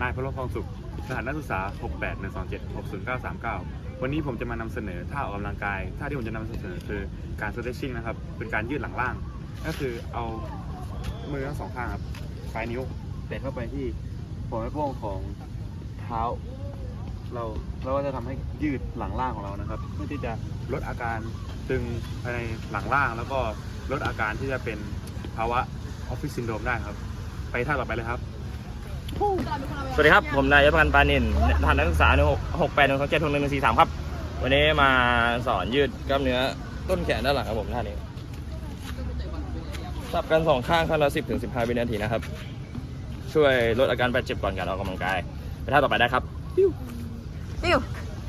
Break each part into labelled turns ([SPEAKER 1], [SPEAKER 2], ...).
[SPEAKER 1] นายพลพองสุขรหัสนักศึกษา 68 127 60939 วันนี้ผมจะมานำเสนอท่าออกกำลังกาย ท่าที่ผมจะนำเสนอคือการ stretching นะครับ เป็นการยืดหลังล่าง ก็คือเอามือทั้งสองข้างครับปลายนิ้วแตะเข้าไปที่หัวแม่โป้งของเท้า เราเราก็จะทำให้ยืดหลังล่างของเรานะครับ เพื่อที่จะลดอาการตึงภายในหลังล่าง แล้วก็ลดอาการที่จะเป็นภาวะออฟฟิศซินโดรมได้ครับ ไปท่าต่อไปเลยครับ
[SPEAKER 2] สวัสดีครับ ผมนายยศพันธ์ปานินทหารนักศึกษาหนึ่งหกแปดหนึ่งสองเจ็ดหกหนึ่งสี่สามครับ วันนี้มาสอนยืดกล้ามเนื้อต้นแขนด้านหลังครับผมท่านี้สับกันสองข้างข้างละสิบถึงสิบห้าวินาทีนะครับ ช่วยลดอาการบาดเจ็บก่อนการออกกำลังกายไปท่าต่อไปได้ครับ
[SPEAKER 3] ฟิว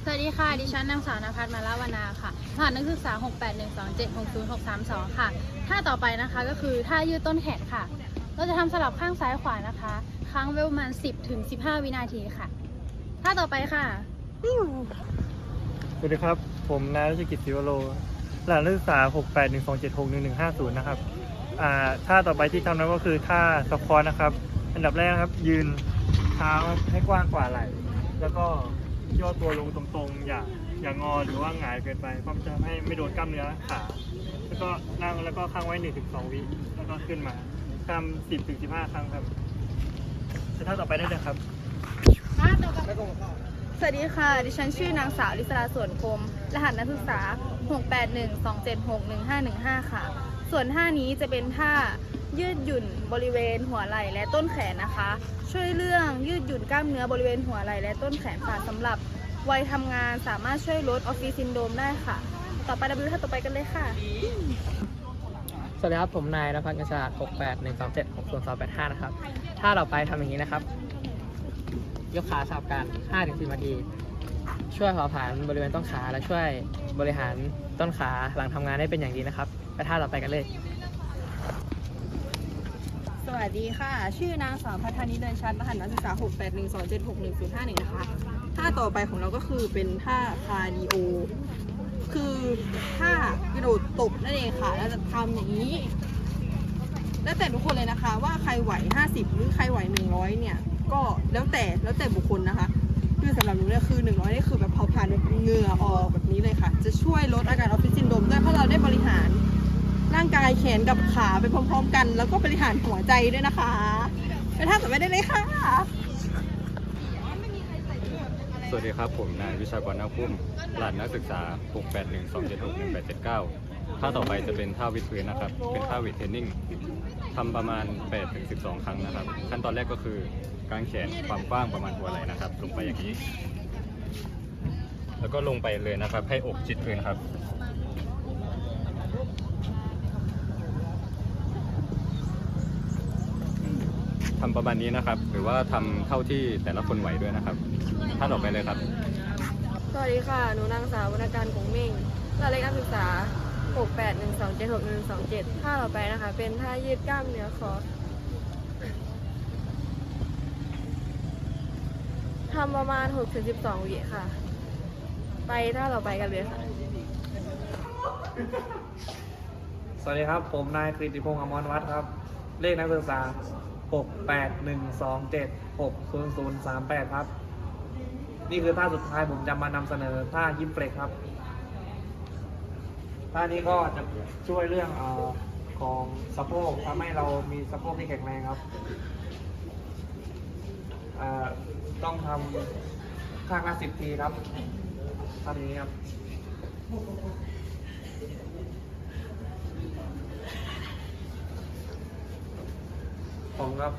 [SPEAKER 3] สวัสดีค่ะ ดิฉันนางสาวนภัทรมาลาวนาค่ะรหัสนักศึกษา 681276032ค่ะ ท่าต่อไปนะคะก็คือท่ายืดต้นแขนค่ะ เราจะทำสลับข้างซ้ายขวานะคะ ครั้งเวลประมาณ 10ถึง15 วินาทีค่ะท่าต่อไปค่ะ
[SPEAKER 4] สวัสดีครับ ผมนายรัชกิจศิวโรหลานนักศึกษา 68127611150 นะครับ อ่าท่าต่อไปที่ทำนั้นก็คือท่าสควอตนะครับ อันดับแรกนะครับ ยืนเท้าให้กว้างกว่าไหล่แล้วก็ย่อตัวลงตรงๆ อย่าอย่างอหรือว่าหงายเกินไปเพราะมันจะให้ไม่โดนกล้ามเนื้อขา แล้วก็นั่งแล้วก็ค้างไว้ 1-2 วิ แล้วก็ขึ้นมาทำ10-15 ครั้งครับ ท่าต่อไปได้เลยครับ
[SPEAKER 3] สวัสดีค่ะ ดิฉันชื่อนางสาวลิศราส่วนคม รหัสนักศึกษา 68127611515 ค่ะ ส่วนท่านี้จะเป็นท่ายืดหยุ่นบริเวณหัวไหล่และต้นแขนนะคะ ช่วยเรื่องยืดหยุ่นกล้ามเนื้อบริเวณหัวไหล่และต้นแขนค่ะสำหรับวัยทำงานสามารถช่วยลดออฟฟิศซินโดรมได้ค่ะ ต่อไปเราไปดูท่าต่อไปกันเลยค่ะ
[SPEAKER 5] วัสดีครับ ผมนายนภัสกระชาติ68127 60285นสองแปดห้านะครับ ถ้าเราไปทำอย่างนี้นะครับ ยกขาสลับกัน5-10นาที ช่วยเผาผลาญบริเวณต้นขาและช่วยบริหารต้นขาหลังทำงานได้เป็นอย่างดีนะครับไปท่าเราไปกันเลย
[SPEAKER 6] สวัสดีค่ะ ชื่อนางสาวพัฒนิเดินชัดรหัสนักศึกษา 6 8 1 2 7 6 1 0 5 1 นะคะท่าต่อไปของเราก็คือเป็นท่าคาร์ดิโอ คือท่ากระโดดตบนั่นเองค่ะแล้วจะทำอย่างนี้ แล้วแต่ทุกคนเลยนะคะ ว่าใครไหว 50 หรือใครไหว 100 เนี่ย ก็แล้วแต่แล้วแต่บุคคลนะคะ คือสำหรับหนูเนี่ยคือ 100นี่คือแบบเผาผ่านแบบเหงื่อออกแบบนี้เลยค่ะ จะช่วยลดอาการออฟฟิศซินโดรมด้วยเพราะเราได้บริหารร่างกายแขนกับขาไปพร้อมๆกัน แล้วก็บริหารหัวใจด้วยนะคะไปท่าต่อไปได้เลยค่ะ
[SPEAKER 1] สวัสดีครับผมนายวิชากรนาพุ่ม หลานนักศึกษา 6812761879ท่าต่อไปจะเป็นท่าวิดพื้นนะครับ เป็นท่าวิดเทรนนิ่งทำประมาณ 8-12 ครั้งนะครับ ขั้นตอนแรกก็คือกางแขนความกว้างประมาณหัวไหล่นะครับ ลงไปอย่างนี้ แล้วก็ลงไปเลยนะครับ ให้อกชิดพื้นครับทำประมาณนี้นะครับ หรือว่าทำเท่าที่แต่ละคนไหวด้วยนะครับ ท่าต่อกไปเลยครับ
[SPEAKER 6] สวัสดีค่ะ หนูนางสาววรรณการคงเม่งราเลขนักศึกษา 681276127ท่าต่อไปนะคะ เป็นท่ายืดกล้ามเนื้อคอทำประมาณ 6-12วิค่ะ ไปท่าต่อไปกันเลยค่ะ
[SPEAKER 4] สวัสดีครับ ผมนายกฤติพงษ์อมรวัฒน์ครับ เลขนักศึกษา 6 8 1 2 7 6 0 0 3 8 ครับ นี่คือท่าสุดท้ายผมจะมานำเสนอท่ายิปเฟล็กครับ ท่านี้ก็จะช่วยเรื่องอของสะโพกทำให้เรามีสะโพกที่แข็งแรงครับ ต้องทำข้างละสิบทีครับท่านี้ครับผมครับ